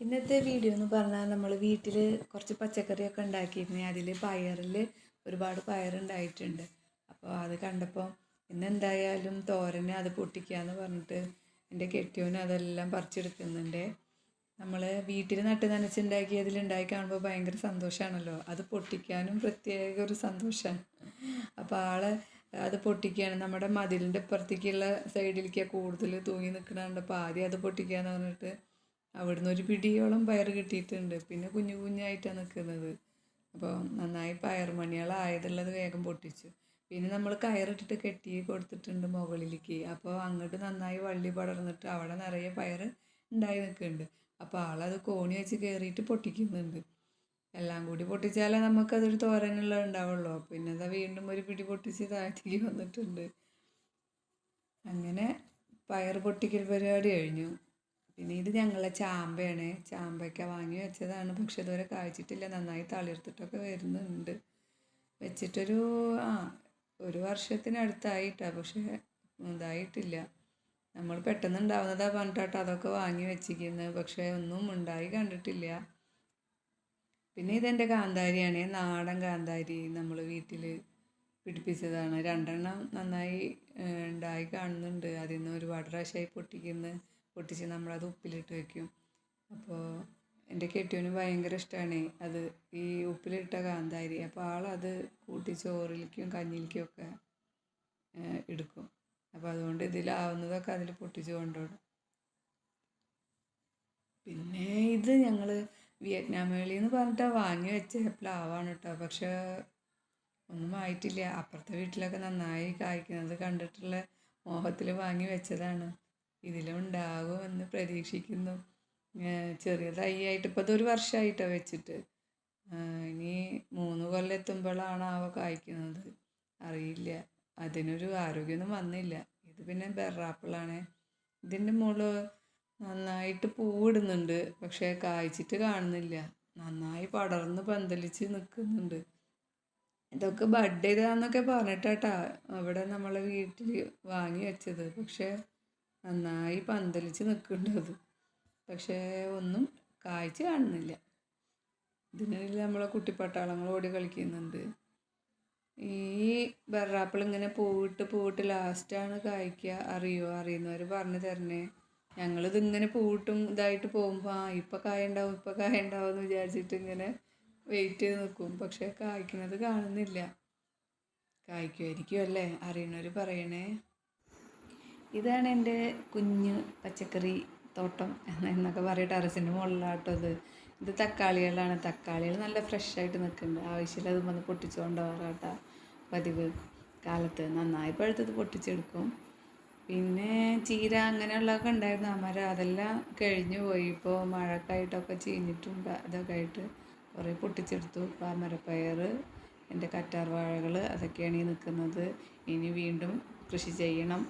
ഇന്നത്തെ വീഡിയോ എന്ന് പറഞ്ഞാൽ നമ്മൾ വീട്ടിൽ കുറച്ച് പച്ചക്കറിയൊക്കെ ഉണ്ടാക്കിയിരുന്നു. അതിൽ പയറിൽ ഒരുപാട് പയറുണ്ടായിട്ടുണ്ട്. അപ്പോൾ അത് കണ്ടപ്പോൾ ഇന്നെന്തായാലും തോരനെ അത് പൊട്ടിക്കാന്ന് പറഞ്ഞിട്ട് എന്റെ കെട്ടിയോന് അതെല്ലാം പറിച്ചെടുക്കുന്നുണ്ട്. നമ്മൾ വീട്ടിൽ നട്ട് നനച്ചുണ്ടാക്കി ഉണ്ടായി കാണുമ്പോൾ ഭയങ്കര സന്തോഷമാണല്ലോ. അത് പൊട്ടിക്കാനും പ്രത്യേക ഒരു സന്തോഷമാണ്. അപ്പോൾ ആൾ അത് പൊട്ടിക്കുകയാണ്. നമ്മുടെ മതിലിന്റെ ഇപ്പുറത്തേക്കുള്ള സൈഡിലേക്കാണ് കൂടുതൽ തൂങ്ങി നിൽക്കണ കണ്ടപ്പോൾ ആദ്യം അത് പൊട്ടിക്കാന്ന് പറഞ്ഞിട്ട് അവിടുന്ന് ഒരു പിടിയോളം പയർ കിട്ടിയിട്ടുണ്ട്. പിന്നെ കുഞ്ഞു കുഞ്ഞായിട്ടാണ് നിൽക്കുന്നത് അപ്പോൾ നന്നായി പയർ മണികളായതുള്ളത് വേഗം പൊട്ടിച്ചു. പിന്നെ നമ്മൾ കയറിട്ടിട്ട് കെട്ടി കൊടുത്തിട്ടുണ്ട് മുകളിലേക്ക്. അപ്പോൾ അങ്ങോട്ട് നന്നായി വള്ളി പടർന്നിട്ട് അവിടെ നിറയെ പയർ ഉണ്ടായി നിൽക്കുന്നുണ്ട്. അപ്പോൾ ആളത് കോണി വെച്ച് കയറിയിട്ട് പൊട്ടിക്കുന്നുണ്ട്. എല്ലാം കൂടി പൊട്ടിച്ചാലേ നമുക്കതൊരു തോരനുള്ള ഉണ്ടാവുള്ളൂ. പിന്നെ അതാ വീണ്ടും ഒരു പിടി പൊട്ടിച്ച് താഴ്ത്തി വന്നിട്ടുണ്ട്. അങ്ങനെ പയർ പൊട്ടിക്കൽ പരിപാടി കഴിഞ്ഞു. പിന്നെ ഇത് ഞങ്ങളെ ചാമ്പയാണ്. ചാമ്പയ്ക്ക വാങ്ങി വെച്ചതാണ്. പക്ഷെ ഇതുവരെ കായ്ച്ചിട്ടില്ല. നന്നായി തളിർത്തിട്ടൊക്കെ വരുന്നുണ്ട്. വെച്ചിട്ടൊരു ആ ഒരു വർഷത്തിനടുത്തായിട്ടാ. പക്ഷെ ഇതായിട്ടില്ല. നമ്മൾ പെട്ടെന്ന് ഉണ്ടാവുന്നതാ പറഞ്ഞിട്ടാട്ടോ അതൊക്കെ വാങ്ങി വെച്ചിരിക്കുന്നത്. പക്ഷെ ഒന്നും ഉണ്ടായി കണ്ടിട്ടില്ല. പിന്നെ ഇതെന്റെ കാന്താരിയാണ്. നാടൻ കാന്താരി നമ്മൾ വീട്ടിൽ പിടിപ്പിച്ചതാണ്. രണ്ടെണ്ണം നന്നായി ഉണ്ടായി കാണുന്നുണ്ട്. അതിൽ നിന്ന് ഒരുപാട് പ്രാവശ്യമായി പൊട്ടിക്കുന്നു. പൊട്ടിച്ച് നമ്മളത് ഉപ്പിലിട്ട് വെക്കും. അപ്പോൾ എന്റെ കെട്ടിയവന് ഭയങ്കര ഇഷ്ടമാണ് അത് ഈ ഉപ്പിലിട്ട കാന്താരി. അപ്പോൾ ആളത് കൂട്ടി ചോറിലേക്കും കഞ്ഞിലേക്കും ഒക്കെ എടുക്കും. അപ്പോൾ അതുകൊണ്ട് ഇതിലാവുന്നതൊക്കെ അതിൽ പൊട്ടിച്ച് കൊണ്ടുപോകും പിന്നെ ഇത് ഞങ്ങൾ വിയറ്റ്നാം നിന്ന് പറഞ്ഞിട്ട് വാങ്ങി വെച്ച പ്ലാവാണ് കേട്ടോ പക്ഷേ ഒന്നും ആയിട്ടില്ല. അപ്പുറത്തെ വീട്ടിലൊക്കെ നന്നായി കായ്ക്കുന്നത് കണ്ടിട്ടുള്ള മോഹത്തിൽ വാങ്ങി വെച്ചതാണ്. ഇതിലുണ്ടാകുമെന്ന് പ്രതീക്ഷിക്കുന്നു. ചെറിയ തൈയായിട്ട് ഇപ്പോൾ ഇതൊരു വർഷമായിട്ടാണ് വെച്ചിട്ട്. ഇനി മൂന്ന് കൊല്ലം എത്തുമ്പോഴാണ് അവ കായ്ക്കുന്നത്. അറിയില്ല. അതിനൊരു ആരോഗ്യമൊന്നും വന്നില്ല. ഇത് പിന്നെ ബെറാപ്പിളാണ്. ഇതിന്റെ മുകളിൽ നന്നായിട്ട് പൂവിടുന്നുണ്ട്. പക്ഷേ കായ്ച്ചിട്ട് കാണുന്നില്ല. നന്നായി പടർന്ന് പന്തലിച്ച് നിൽക്കുന്നുണ്ട് ഇതൊക്കെ ബഡ് ചെയ്താന്നൊക്കെ പറഞ്ഞിട്ടാട്ടാ അവിടെ നമ്മളെ വീട്ടിൽ വാങ്ങി വെച്ചത്. പക്ഷേ നന്നായി പന്തലിച്ച് നിൽക്കുന്നുണ്ട് പക്ഷേ ഒന്നും കാഴ്ച കാണുന്നില്ല. ഇതിനിടയിൽ നമ്മളെ കുട്ടിപ്പട്ടാളങ്ങൾ ഓടി കളിക്കുന്നുണ്ട്. ഈ ബെറാപ്പിൾ ഇങ്ങനെ പൂവിട്ട് പൂവിട്ട് ലാസ്റ്റാണ് കായ്ക്കുക. അറിയോ? അറിയുന്നവർ പറഞ്ഞു തരണേ. ഞങ്ങളിതിങ്ങനെ പൂവിട്ടും ഇതായിട്ട് പോകുമ്പോൾ ആ ഇപ്പം കായ ഉണ്ടാവും ഇപ്പം കായ ഉണ്ടാവും എന്ന് വിചാരിച്ചിട്ട് ഇങ്ങനെ വെയിറ്റ് ചെയ്ത് നിൽക്കും. പക്ഷേ കായ്ക്കുന്നത് കാണുന്നില്ല. കായ്ക്കുമായിരിക്കും അല്ലേ അറിയണവർ പറയണേ. ഇതാണ് എന്റെ കുഞ്ഞ് പച്ചക്കറി തോട്ടം എന്നൊക്കെ പറയും ടെറസിന്റെ മുകളിലാട്ടോ ഇത്. ഇത് തക്കാളികളാണ്. തക്കാളികൾ നല്ല ഫ്രഷായിട്ട് നിൽക്കുന്നുണ്ട്. ആവശ്യമില്ല അത് വന്ന് പൊട്ടിച്ചു കൊണ്ടുപോകാറാട്ട പതിവ് കാലത്ത്. നന്നായി പഴുത്തത് പൊട്ടിച്ചെടുക്കും. പിന്നെ ചീര അങ്ങനെയുള്ളതൊക്കെ ഉണ്ടായിരുന്നു. അമര അതെല്ലാം കഴിഞ്ഞു പോയി. ഇപ്പോൾ മഴക്കായിട്ടൊക്കെ ചീഞ്ഞിട്ടുണ്ട്. അതൊക്കെ ആയിട്ട് കുറേ പൊട്ടിച്ചെടുത്തു. ഇപ്പോൾ അമരപ്പയർ എന്റെ കറ്റാർ വാഴകൾ അതൊക്കെയാണ് ഈ നിൽക്കുന്നത്. ഇനി വീണ്ടും കൃഷി ചെയ്യണം.